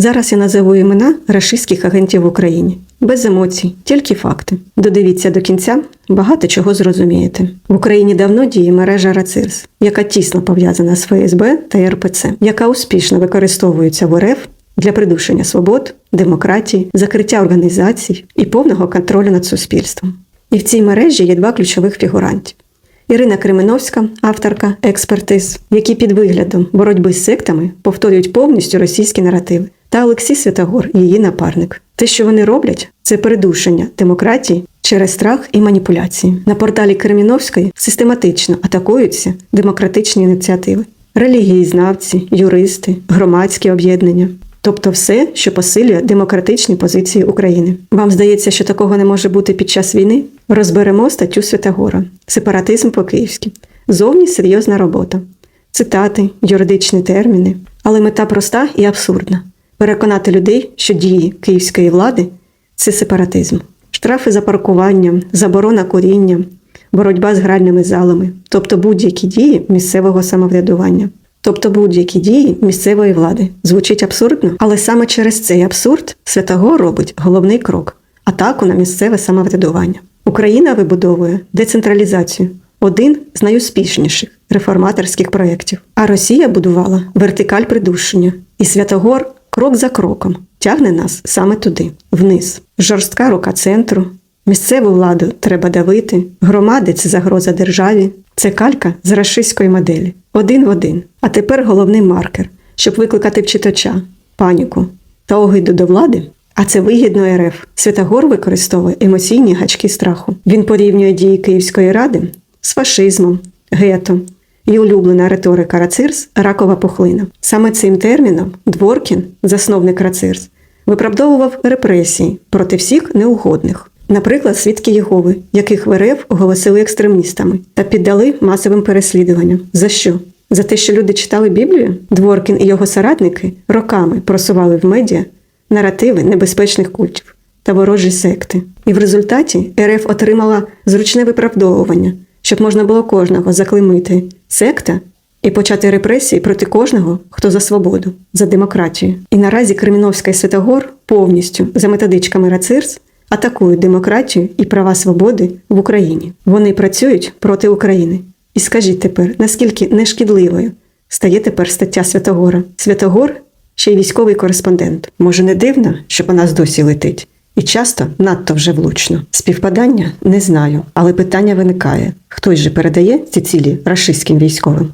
Зараз я назову імена рашистських агентів в Україні. Без емоцій, тільки факти. Додивіться до кінця, багато чого зрозумієте. В Україні давно діє мережа РАЦИРС, яка тісно пов'язана з ФСБ та РПЦ, яка успішно використовується в РФ для придушення свобод, демократії, закриття організацій і повного контролю над суспільством. І в цій мережі є два ключових фігурантів. Ірина Кременовська, авторка експертиз, які під виглядом боротьби з сектами повторюють повністю російські наративи, та Олексій Святогор, її напарник. Те, що вони роблять, це придушення демократії через страх і маніпуляції. На порталі Креміновської систематично атакуються демократичні ініціативи, релігієзнавці, юристи, громадські об'єднання. Тобто все, що посилює демократичні позиції України. Вам здається, що такого не може бути під час війни? Розберемо статтю Святогора, сепаратизм по-київськи. Зовні серйозна робота, цитати, юридичні терміни. Але мета проста і абсурдна: переконати людей, що дії київської влади це сепаратизм, штрафи за паркування, заборона куріння, боротьба з гральними залами, тобто будь-які дії місцевого самоврядування. Тобто будь-які дії місцевої влади звучить абсурдно, але саме через цей абсурд Святогор робить головний крок атаку на місцеве самоврядування. Україна вибудовує децентралізацію, один з найуспішніших реформаторських проєктів. А Росія будувала вертикаль придушення, і Святогор крок за кроком тягне нас саме туди, вниз. Жорстка рука центру. Місцеву владу треба давити, громади це загроза державі. Це калька з рашистської моделі. Один в один. А тепер головний маркер, щоб викликати в читача, паніку та огиду до влади. А це вигідно РФ. Святогор використовує емоційні гачки страху. Він порівнює дії Київської ради з фашизмом, гетом. І улюблена риторика Рацирс ракова пухлина. Саме цим терміном Дворкін, засновник Рацирс, виправдовував репресії проти всіх неугодних. Наприклад, свідки Єгови, яких в РФ оголосили екстремістами та піддали масовим переслідуванням. За що? За те, що люди читали Біблію? Дворкін і його соратники роками просували в медіа наративи небезпечних культів та ворожі секти. І в результаті РФ отримала зручне виправдовування, щоб можна було кожного заклеймити секта і почати репресії проти кожного, хто за свободу, за демократію. І наразі Креміновська і Святогор повністю за методичками Рацирс атакують демократію і права свободи в Україні. Вони працюють проти України. І скажіть тепер, наскільки нешкідливою стає тепер стаття Святогора? Святогор ще й військовий кореспондент. Може, не дивно, що по нас досі летить. І часто надто вже влучно. Співпадання не знаю, але питання виникає: хтось же передає ці цілі рашистським військовим.